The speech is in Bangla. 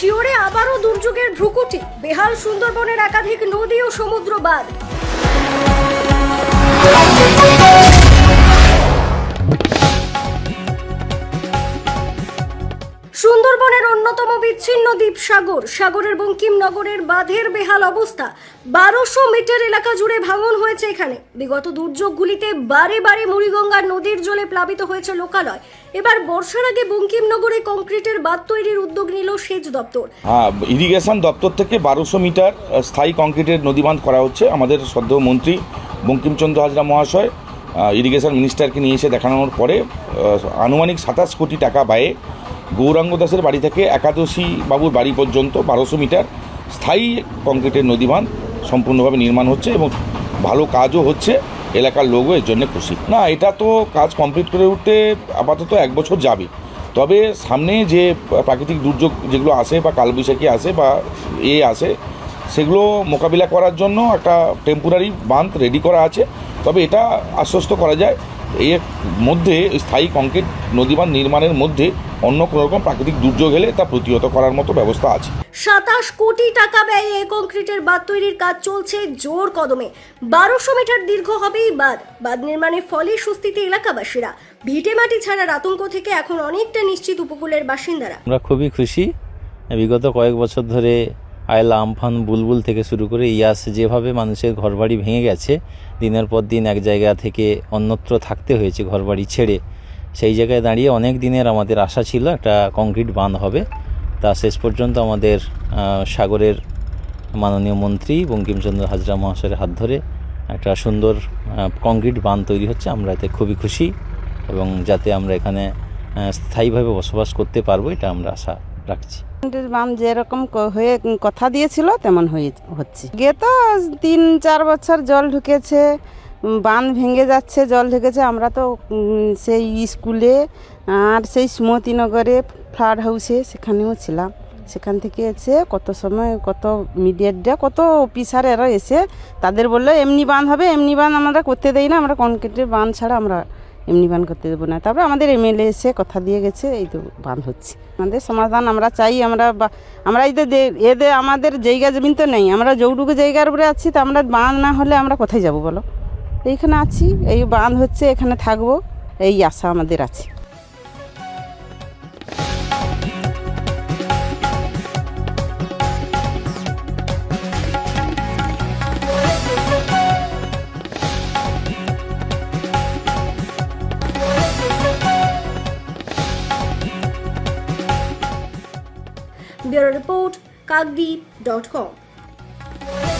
শিওরে আবারও দুর্যোগের ভ্রুকুটি। বেহাল সুন্দরবনের একাধিক নদী ও সমুদ্র বাঁধ সুন্দরবনের অন্যতম বিচ্ছিন্ন দ্বীপ সাগর সাগরের বঙ্কিমনগরের বাঁধের বেহাল অবস্থা। বারোশো মিটার এলাকা জুড়ে ভাঙন হয়েছে এখানে। বিগত দুর্যোগগুলিতে বারে বারে মুড়িগঙ্গার নদীর জলে প্লাবিত হয়েছে লোকালয়। এবার বর্ষার আগে বঙ্কিমনগরে কংক্রিটের বাঁধ তৈরির উদ্যোগ নিল সেচ দপ্তর। হ্যাঁ ইরিগেশন দপ্তর থেকে বারোশো মিটার স্থায়ী কংক্রিটের নদীবাঁধ করা হচ্ছে আমাদের সদ্য মন্ত্রী বঙ্কিমচন্দ্র হাজরা মহাশয়। ইরিগেশন মিনিস্টারকে নিয়ে এসে দেখানোর পরে আনুমানিক সাতাশ কোটি টাকা ব্যয়ে গৌরাঙ্গ দাসের বাড়ি থেকে একাদশী বাবুর বাড়ি পর্যন্ত বারোশো মিটার স্থায়ী কংক্রিটের নদী বাঁধ সম্পূর্ণভাবে নির্মাণ হচ্ছে এবং ভালো কাজও হচ্ছে। এলাকার লোকও এর জন্য খুশি। না, এটা তো কাজ কমপ্লিট করে উঠতে আপাতত এক বছর যাবে। তবে সামনে যে প্রাকৃতিক দুর্যোগ যেগুলো আসে বা কালবৈশাখী আসে বা এ আসে, সেগুলো মোকাবিলা করার জন্য একটা টেম্পোরারি বাঁধ রেডি করা আছে। তবে এটা আশ্বস্ত করা যায়। এর মধ্যে স্থায়ী কংক্রিট নদীবাঁধ নির্মাণের মধ্যে অন্য কোনো রকম প্রাকৃতিক দুর্যোগ এলে তা প্রতিহত করার মতো ব্যবস্থা আছে। সাতাশ কোটি টাকা ব্যয়ে এই কংক্রিটের বাঁধ তৈরির কাজ চলছে জোর কদমে। বারোশো মিটার দীর্ঘ হবে এই বাঁধ। বাঁধ নির্মাণের ফলে স্বস্তিতে এলাকাবাসীরা। ভিটে মাটি ছাড়ার আতঙ্ক থেকে এখন অনেকটা নিশ্চিত উপকূলের বাসিন্দারা। আমরা খুবই খুশি। বিগত কয়েক বছর ধরে আয়লা, আমফান, বুলবুল থেকে শুরু করে ইয়াস, যেভাবে মানুষের ঘরবাড়ি ভেঙে গেছে, দিনের পর দিন এক জায়গা থেকে অন্যত্র থাকতে হয়েছে ঘরবাড়ি ছেড়ে। সেই জায়গায় দাঁড়িয়ে অনেক দিনের আমাদের আশা ছিল একটা কংক্রিট বাঁধ হবে। তা শেষ পর্যন্ত আমাদের সাগরের মাননীয় মন্ত্রী বঙ্কিমচন্দ্র হাজরা মহাশয়ের হাত ধরে একটা সুন্দর কংক্রিট বাঁধ তৈরি হচ্ছে। আমরা এতে খুবই খুশি এবং যাতে আমরা এখানে স্থায়ীভাবে বসবাস করতে পারব, এটা আমরা আশা রাখছি। বাম যেরকম হয়ে কথা দিয়েছিল, তেমন হয়ে হচ্ছে। গিয়ে তো তিন, চার বছর জল ঢুকেছে বাঁধ ভেঙে যাচ্ছে, জল ঢুকেছে। আমরা তো সেই স্কুলে আর সেই সুমতিনগরে ফ্লাড হাউসে সেখানেও ছিলাম। সেখান থেকে এসে কত সময়, কত মিডিয়াররা কত অফিসার এরা এসে তাদের বলল, এমনি বাঁধ হবে, এমনি বাঁধ আমরা করতে দেই না, আমরা কনক্রিটের বাঁধ ছাড়া আমরা এমনি বান করতে দেবো না। তারপরে আমাদের এমএলএ এসে কথা দিয়ে গেছে, এই তো বাঁধ হচ্ছে। আমাদের সমাধান আমরা চাই, আমরা আমরা এই এদের আমাদের জায়গা জমিন তো নেই, আমরা যৌটুকু জায়গার উপরে আছি, তো আমরা বাঁধ না হলে আমরা কোথায় যাব বলো? এইখানে আছি, এই বাঁধ হচ্ছে, এখানে থাকব, এই আশা আমাদের আছে। Bureau Report, Kakdeep.com.